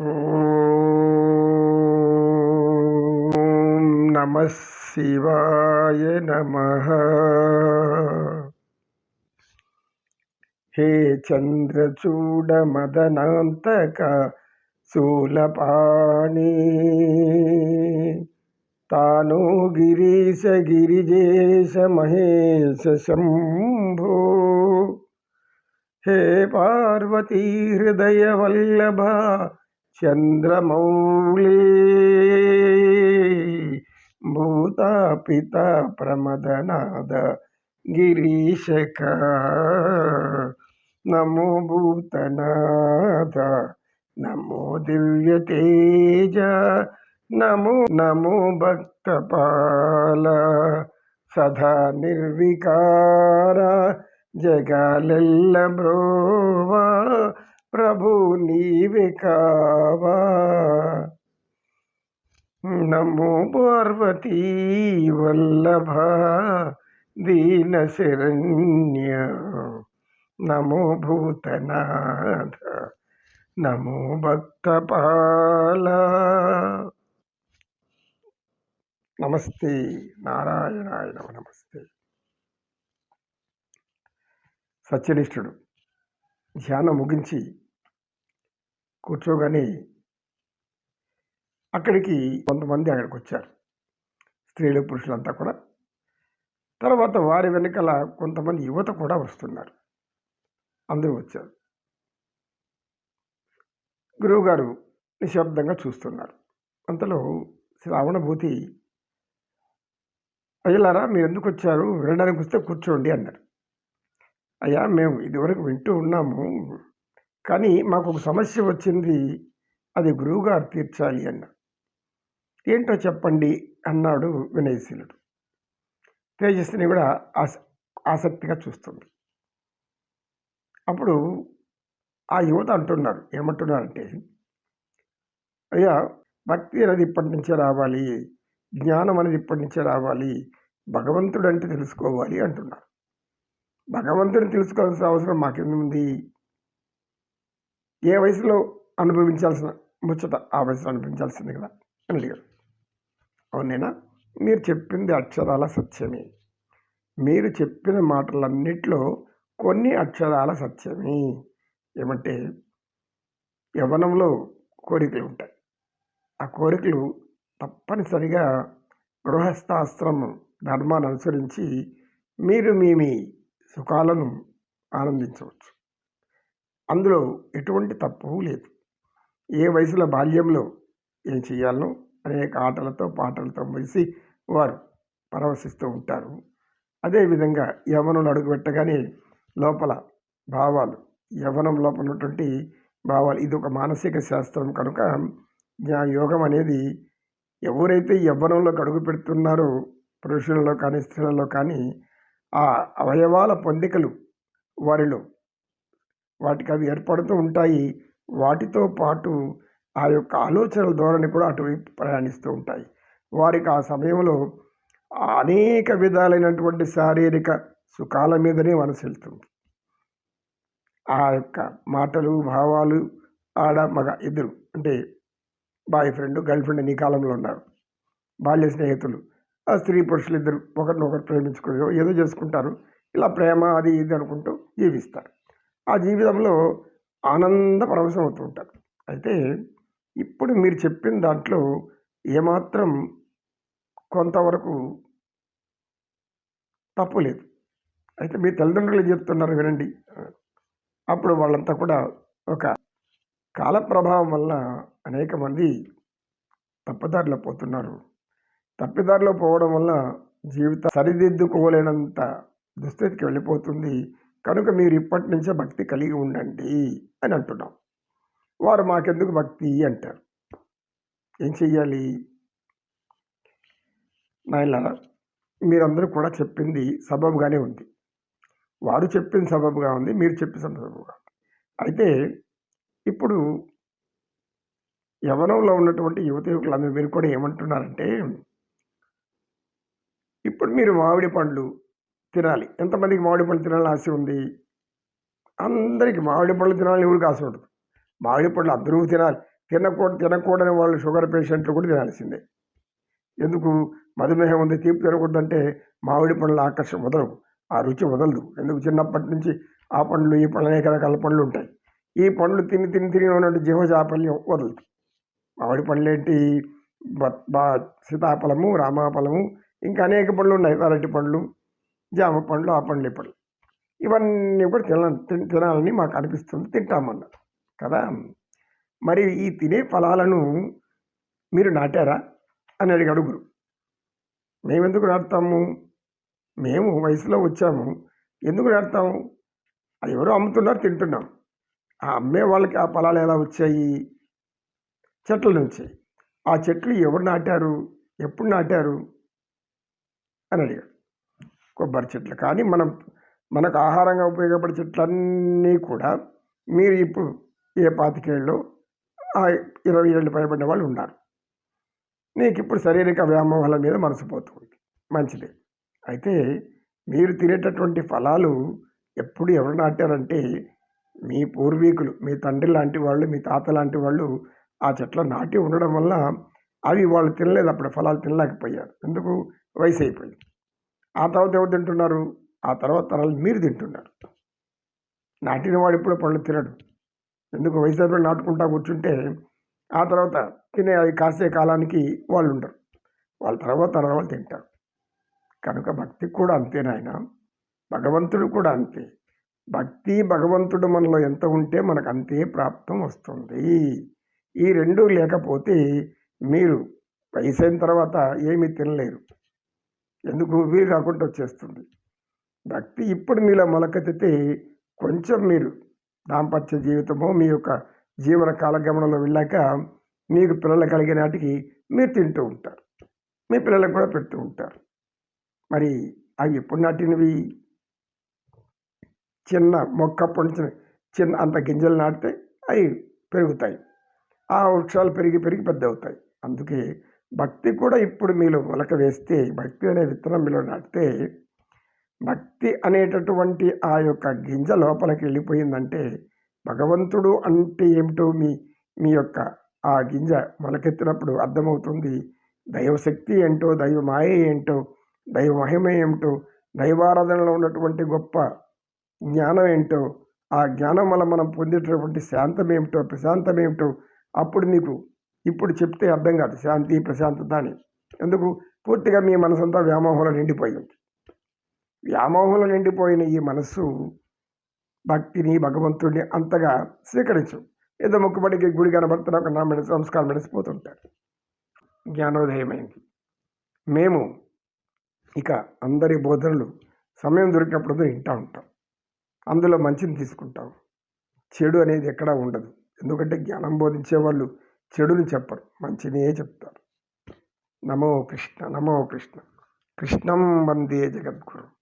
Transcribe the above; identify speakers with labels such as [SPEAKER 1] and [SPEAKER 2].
[SPEAKER 1] ॐ नमः शिवाय नमः। हे चन्द्रचूडमदनान्तका शूलपाणि तानो गिरीश गिरिजेश महेश शम्भो। శంభో హే పార్వతీ హృదయ వల్లభ చంద్రమౌళి భూత పిత ప్రమదనాద గిరీశక నమో భూతనాథ నమో దివ్య తేజ నమో నమో భక్తపాల సదా నిర్వికార జగాలెల్ల బ్రోవా ప్రభు నీవే కావా. నమో పార్వతీ వల్లభ దీన శరణ్య. నమో భూతనాథ నమో భక్తపాల. నమస్తే నారాయణాయ నమస్తే. సత్యనిష్ఠుడు. ధ్యానం ముగించి కూర్చోగానే అక్కడికి కొంతమంది అక్కడికి వచ్చారు. స్త్రీలు పురుషులంతా కూడా. తర్వాత వారి వెనకాల కొంతమంది యువత కూడా వస్తున్నారు. అందరూ వచ్చారు. గురువుగారు నిశ్శబ్దంగా చూస్తున్నారు. అంతలో శ్రావణభూతి అయ్యలారా మీరు ఎందుకు వచ్చారు? వినడానికి వస్తే కూర్చోండి అన్నారు. అయ్యా మేము ఇదివరకు వింటూ ఉన్నాము. కానీ మాకు ఒక సమస్య వచ్చింది. అది గురువుగారు తీర్చాలి అన్న. ఏంటో చెప్పండి అన్నాడు వినయశీలుడు. తేజస్విని కూడా ఆస ఆసక్తిగా చూస్తుంది. అప్పుడు ఆ యువత అంటున్నారు ఏమంటున్నారంటే అయ్యా భక్తి అనేది ఇప్పటి నుంచే రావాలి. జ్ఞానం అనేది ఇప్పటి నుంచే రావాలి. భగవంతుడు అంటే తెలుసుకోవాలి అంటున్నారు. భగవంతుని తెలుసుకోవాల్సిన అవసరం మాకేముంది ఏ వయసులో అనుభవించాల్సిన ముచ్చట ఆ వయసులో అనుభవించాల్సింది కదా? అని అడిగారు అవునేనా మీరు చెప్పింది అక్షరాల సత్యమే. మీరు చెప్పిన మాటలన్నిట్లో కొన్ని అక్షరాల సత్యమే. ఏమంటే యవ్వనంలో కోరికలు ఉంటాయి. ఆ కోరికలు తప్పనిసరిగా గృహస్థాశ్రమం ధర్మాన్ని అనుసరించి మీరు మీ మీ సుఖాలను ఆనందించవచ్చు. అందులో ఎటువంటి తప్పు లేదు. ఏ వయసులో బాల్యంలో ఏం చేయాలనో అనేక ఆటలతో పాటలతో మెలిసి వారు పరవశిస్తూ ఉంటారు. అదేవిధంగా యవనంలో అడుగుపెట్టగానే లోపల భావాలు యవనం లోపల ఉన్నటువంటి భావాలు ఇది ఒక మానసిక శాస్త్రం కనుక యోగం అనేది ఎవరైతే యవ్వనంలోకి అడుగు పెడుతున్నారో పురుషులలో కానీ స్త్రీలలో కానీ ఆ అవయవాల పొందికలు వారిలో. వాటికి అవి ఏర్పడుతూ ఉంటాయి. వాటితో పాటు ఆ యొక్క ఆలోచనల ధోరణి కూడా అటువైపు ప్రయాణిస్తూ ఉంటాయి. వారికి ఆ సమయంలో అనేక విధాలైనటువంటి శారీరక సుఖాల మీదనే మనసు వెళ్తుంది. ఆ యొక్క మాటలు భావాలు ఆడ మగ ఇద్దరు అంటే బాయ్ ఫ్రెండ్ గర్ల్ ఫ్రెండ్ ఈ కాలంలో ఉన్నారు. బాల్య స్నేహితులు. ఆ స్త్రీ పురుషులు ఇద్దరు ఒకరినొకరు ప్రేమించుకుని ఏదో చేసుకుంటారు. ఇలా ప్రేమ అది ఇది అనుకుంటూ జీవిస్తారు. ఆ జీవితంలో ఆనంద పరవశం అవుతూ ఉంటారు. అయితే ఇప్పుడు మీరు చెప్పిన దాంట్లో ఏమాత్రం కొంతవరకు తప్పు లేదు. అయితే మీ తల్లిదండ్రులు ఏం చెప్తున్నారు వినండి. అప్పుడు వాళ్ళంతా కూడా ఒక కాల ప్రభావం వల్ల అనేక మంది తప్పుదారిలో పోతున్నారు. తప్పిదారిలో పోవడం వల్ల జీవితం సరిదిద్దుకోలేనంత దుస్థితికి వెళ్ళిపోతుంది. కనుక మీరు ఇప్పటి నుంచే భక్తి కలిగి ఉండండి అని అంటున్నాం. వారు మాకెందుకు భక్తి అంటారు? ఏం చెయ్యాలి? నాయన మీరందరూ కూడా చెప్పింది సబబుగానే ఉంది. వారు చెప్పింది సబబుగా ఉంది మీరు చెప్పిన సబబుగా అయితే ఇప్పుడు యవనంలో ఉన్నటువంటి యువత యువకులందరూ మీరు కూడా ఏమంటున్నారంటే ఇప్పుడు మీరు మామిడి పండ్లు తినాలి. ఎంతమందికి మామిడి పళ్ళు తినాలని ఆశ ఉంది? అందరికీ మామిడి పళ్ళు తినాలని ఎవరికి ఆశ ఉండదు. మామిడి పళ్ళు అందరూ తినాలి. తినకూడదు తినకూడని వాళ్ళు షుగర్ పేషెంట్లు కూడా తినాల్సిందే. ఎందుకు? మధుమేహం ఉంది తీపి తినకూడదంటే మామిడి పండ్ల ఆకర్షణ వదలవు. ఆ రుచి వదలదు. ఎందుకు? చిన్నప్పటి నుంచి ఆ పండ్లు ఈ పండ్లు అనేక రకాల పండ్లు ఉంటాయి. ఈ పండ్లు తిని తిని తిని ఉన్నట్టు జీవజాపల్యం వదలదు. మామిడి పండ్లు ఏంటి బా సీతాఫలము రామాఫలము ఇంకా అనేక పండ్లు ఉన్నాయి. అరటి పండ్లు జామ పండ్లు ఆ పండ్లు ఈ పండ్లు. ఇవన్నీ కూడా తిన తిన- తినాలని మాకు అనిపిస్తుంది. తింటామన్నారు. కదా? మరి ఈ తినే ఫలాలను మీరు నాటారా? అని అడిగాడు గురు మేమెందుకు నాటుతాము? మేము వయసులో వచ్చాము. ఎందుకు నాటుతాము? అది ఎవరో అమ్ముతున్నారు తింటున్నాం. ఆ అమ్మే వాళ్ళకి ఆ ఫలాలు ఎలా వచ్చాయి? చెట్ల నుంచి. ఆ చెట్లు ఎవరు నాటారు? ఎప్పుడు నాటారు? అని అడిగాడు. కొబ్బరి చెట్లు. కానీ మనం మనకు ఆహారంగా ఉపయోగపడే చెట్లన్నీ కూడా మీరు ఇప్పుడు ఏ పాతికేళ్ళు ఇరవై ఏళ్ళు పైబడిన వాళ్ళు ఉన్నారు. నీకు ఇప్పుడు శారీరక వ్యామోహాల మీద మనసు పోతుంది మంచిది. అయితే మీరు తినేటటువంటి ఫలాలు ఎప్పుడు ఎవరు నాటారంటే మీ పూర్వీకులు మీ తండ్రి లాంటి వాళ్ళు మీ తాత లాంటి వాళ్ళు ఆ చెట్ల నాటి ఉండడం వల్ల అవి వాళ్ళు తినలేదు అప్పుడు ఫలాలు తినలేకపోయారు. ఎందుకు? వయసు అయిపోయింది. ఆ తర్వాత ఎవరు తింటున్నారు? ఆ తర్వాత తరాలు మీరు తింటున్నారు. నాటిన వాడు ఇప్పుడు పళ్ళు తినడు. ఎందుకు? వయసు అయిపోయి నాటుకుంటా కూర్చుంటే ఆ తర్వాత తినే అవి కాసే కాలానికి వాళ్ళు ఉండరు. వాళ్ళ తర్వాత తన వాళ్ళు తింటారు. కనుక భక్తి కూడా అంతే నాయన. భగవంతుడు కూడా అంతే. భక్తి భగవంతుడు మనలో ఎంత ఉంటే మనకు అంతే ప్రాప్తం వస్తుంది. ఈ రెండు లేకపోతే మీరు వయసు అయిన తర్వాత ఏమీ తినలేరు. ఎందుకు వీలు కాకుండా వచ్చేస్తుంది. భక్తి ఇప్పుడు మీలో మొలకెత్తితే కొంచెం మీరు దాంపత్య జీవితము మీ యొక్క జీవన కాలగమనంలో వెళ్ళాక మీకు పిల్లలు కలిగే నాటికి మీరు తింటూ ఉంటారు. మీ పిల్లలకు కూడా పెడుతూ ఉంటారు. మరి అవి ఎప్పుడు నాటినవి? చిన్న మొక్క పొంచిన చిన్న అంత గింజలు నాటితే అవి పెరుగుతాయి. ఆ వృక్షాలు పెరిగి పెరిగి పెద్ద అవుతాయి అందుకే భక్తి కూడా ఇప్పుడు మీలో మొలక వేస్తే భక్తి అనే విత్తనం మీలో నాటితే భక్తి అనేటటువంటి ఆ యొక్క గింజ లోపలికి వెళ్ళిపోయిందంటే భగవంతుడు అంటే ఏమిటో మీ మీ యొక్క ఆ గింజ మొలకెత్తినప్పుడు అర్థమవుతుంది. దైవశక్తి ఏంటో దైవ మాయ ఏంటో దైవ మహిమ ఏమిటో దైవారాధనలో ఉన్నటువంటి గొప్ప జ్ఞానం ఏంటో ఆ జ్ఞానం వల్ల మనం పొందేటటువంటి శాంతం ఏమిటో ప్రశాంతం ఏమిటో అప్పుడు మీకు ఇప్పుడు చెప్తే అర్థం కాదు. శాంతి ప్రశాంతత అని. ఎందుకు? పూర్తిగా మీ మనసంతా వ్యామోహంలో నిండిపోయి ఉంది వ్యామోహంలో నిండిపోయిన ఈ మనస్సు భక్తిని భగవంతుడిని అంతగా స్వీకరించు ఏదో మొక్కుబడికి గుడి కనబడుతున్న ఒక నా సంస్కారం మెడిసిపోతుంటారు జ్ఞానోదయమైంది. మేము ఇక అందరి బోధనలు సమయం దొరికినప్పుడు వింటూ ఉంటాం. అందులో మంచిని తీసుకుంటాం. చెడు అనేది ఎక్కడా ఉండదు. ఎందుకంటే జ్ఞానం బోధించే వాళ్ళు చెడుని చెప్పరు మంచినే చెప్తారు. నమో కృష్ణ నమో కృష్ణ. కృష్ణం వందే జగద్గురు.